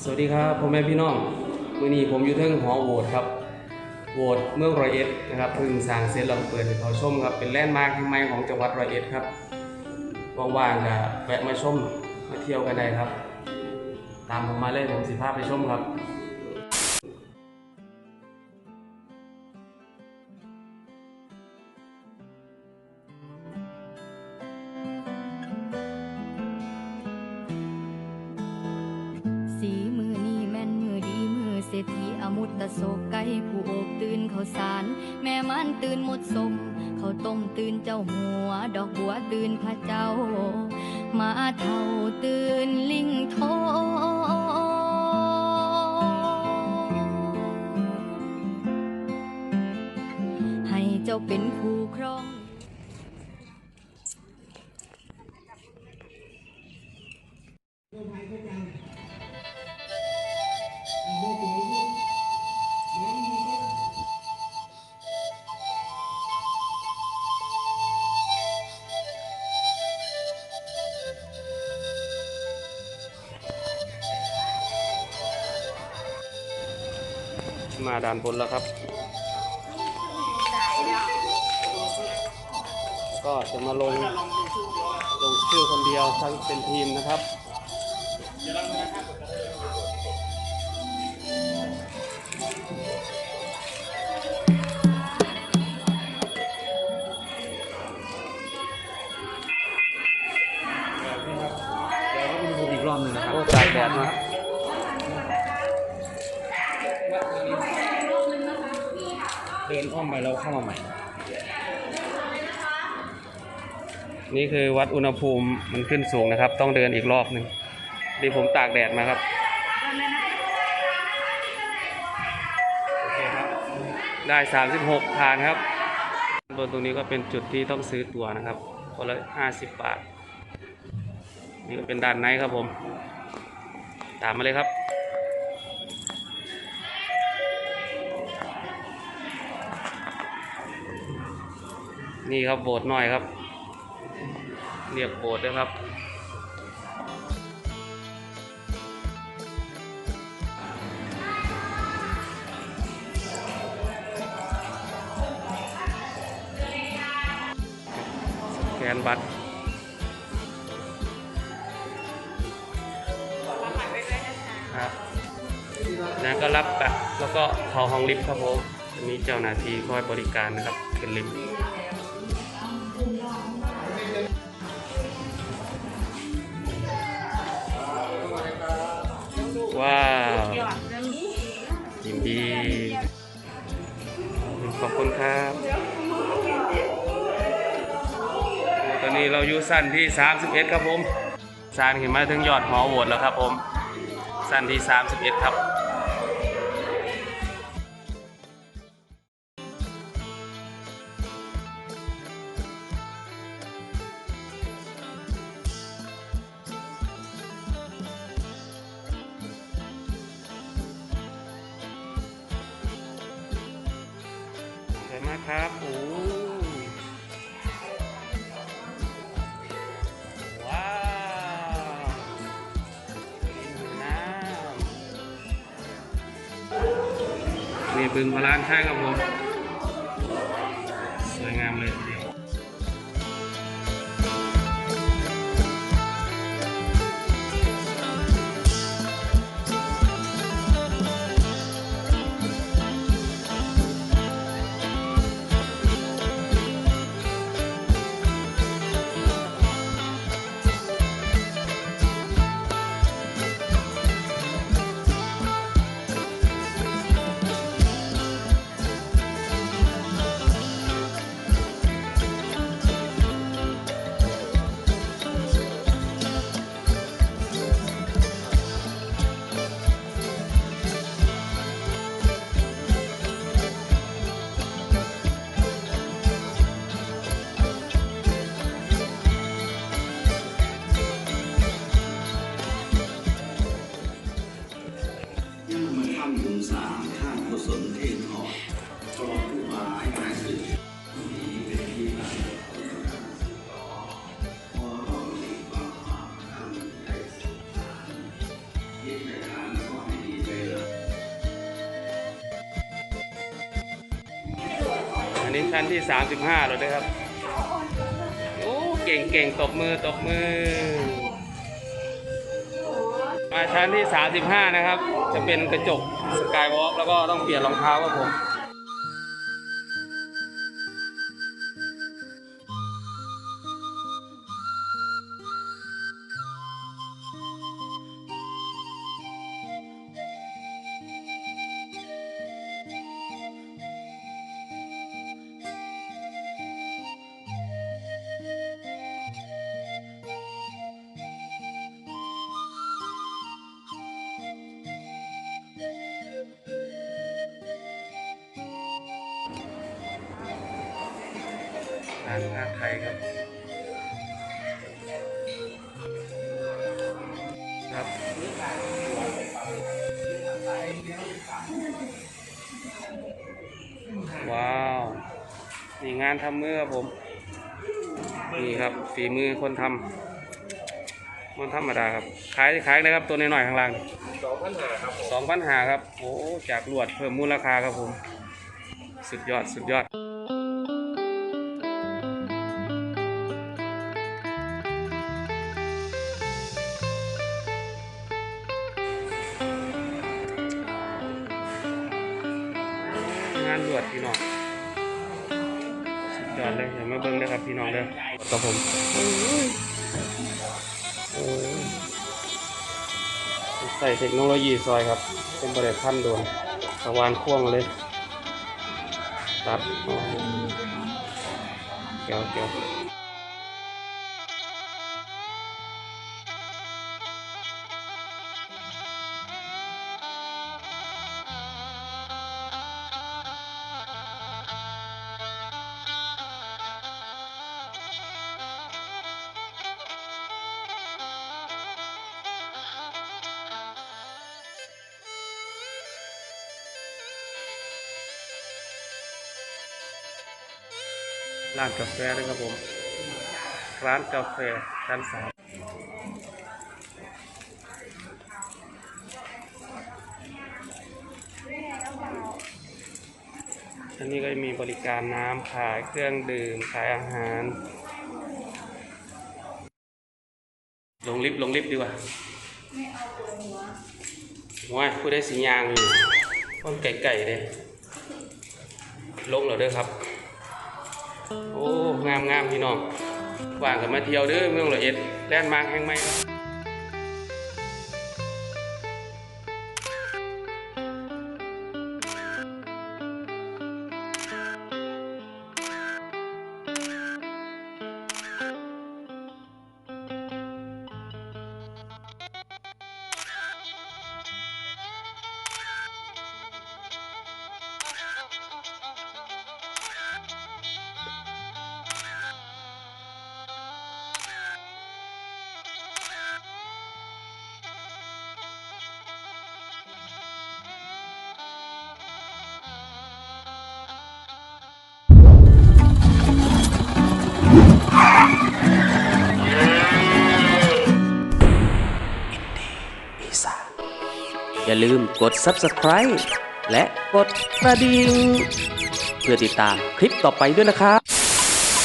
สวัสดีครับพ่อแม่พี่น้องมื่อนี้ผมอยู่เทิงหอโหวตครับโหวตเมืองร้อยเอ็ดนะครับเพิ่งสร้างเสร็จแล้วเปิดให้เขาชมครับเป็นแลนด์มาร์คแห่งใหม่ของจังหวัดร้อยเอ็ดครับว่างๆก็แวะมาชมมาเที่ยวกันได้ครับ ตามผมมาเลยผมสิภาพไปชมครับ อมุตตะโศกไก่ผู้โอบตื่นเขาสาร แม่มันตื่นหมดสม เขาต้มตื่นเจ้าหัว ดอกบัวตื่นพระเจ้า มาเท่าตื่นลิงโทให้เจ้าเป็นคู่ครอง มาด่านบนแล้วครับ ก็จะมาลงลงชื่อคนเดียวทั้งเป็นทีมนะครับอีกรอบหนึ่งนะครับโอ้ตากแดดนะ นอ้อมไปแล้วเข้ามาใหม่ นี่คือวัดอุณหภูมิมันขึ้นสูงนะครับ ต้องเดินอีกรอบหนึ่งดีผมตากแดดมาครับโอเคครับ ได้ 36ผ่านครับบนตรงนี้ก็เป็นจุดที่ต้องซื้อตั๋วนะครับคนละ 50 บาท นี่ก็เป็นด้านในครับผม ตามมาเลยครับ นี่ครับโบสถ์น้อยครับเรียกโบสถ์ด้วยครับ สแกนบัตรครับแล้วก็รับบัตรแล้วก็เข้าห้องลิฟต์ครับผมจะมีเจ้าหน้าที่คอยบริการนะครับขึ้นลิฟต์ ว้าวยินดี ขอบคุณครับ ตอนนี้เราอยู่สั้นที่ 31 ครับผมสั้นขึ้นมาถึงยอดหอโหวตแล้วครับผม สั้นที่ 31 ครับ สวยมากครับ โอ้ว้าวริมน้ำนี่บึงพลานข้างครับผม อันนี้ชั้นที่ 35แล้วนะครับ โอ้ เก่งเก่งตบมือตบมือ มาชั้นที่ 35 นะครับ จะเป็นกระจกสกายวอล์กแล้วก็ต้องเปลี่ยนรองเท้าครับผม งานงานไทยครับ ครับว้าวนี่งานทำมือครับผม นี่ครับฝีมือคนทำมันธรรมดาครับขายขายนะครับตัวน้อยๆข้างล่างสองพันหาครับสองพันหาครับ โอ้จากลวดเพิ่มมูลราคาครับผม สุดยอดสุดยอด วดพี่น้องสุดยอดเลยอย่ามาเบิ้งเลยครับพี่น้องเลยกับผมใส่เทคโนโลยีซอยครับ เป็นบริษัทพันโดนสวานควงเลยตัดเกี่ยวเกี่ยว ร้านกาแฟด้วยครับผม ร้านกาแฟชั้นสามอันนี้ก็จะมีบริการน้ำขายเครื่องดื่ม ขายอาหาร ลงลิฟต์ลงลิฟต์ดีกว่าว้ายผู้ได้สียางอยู่ต้นไก่ไก่เลยลงแล้วเด้อครับ โอ้ งามงามพี่น้องว่างกันมาเที่ยวเด้อเมืองละเอ็ดแลนด์มาร์คแห่งใหม่ อย่าลืมกด subscribe และกดกระดิ่งเพื่อติดตามคลิปต่อไปด้วยนะครับ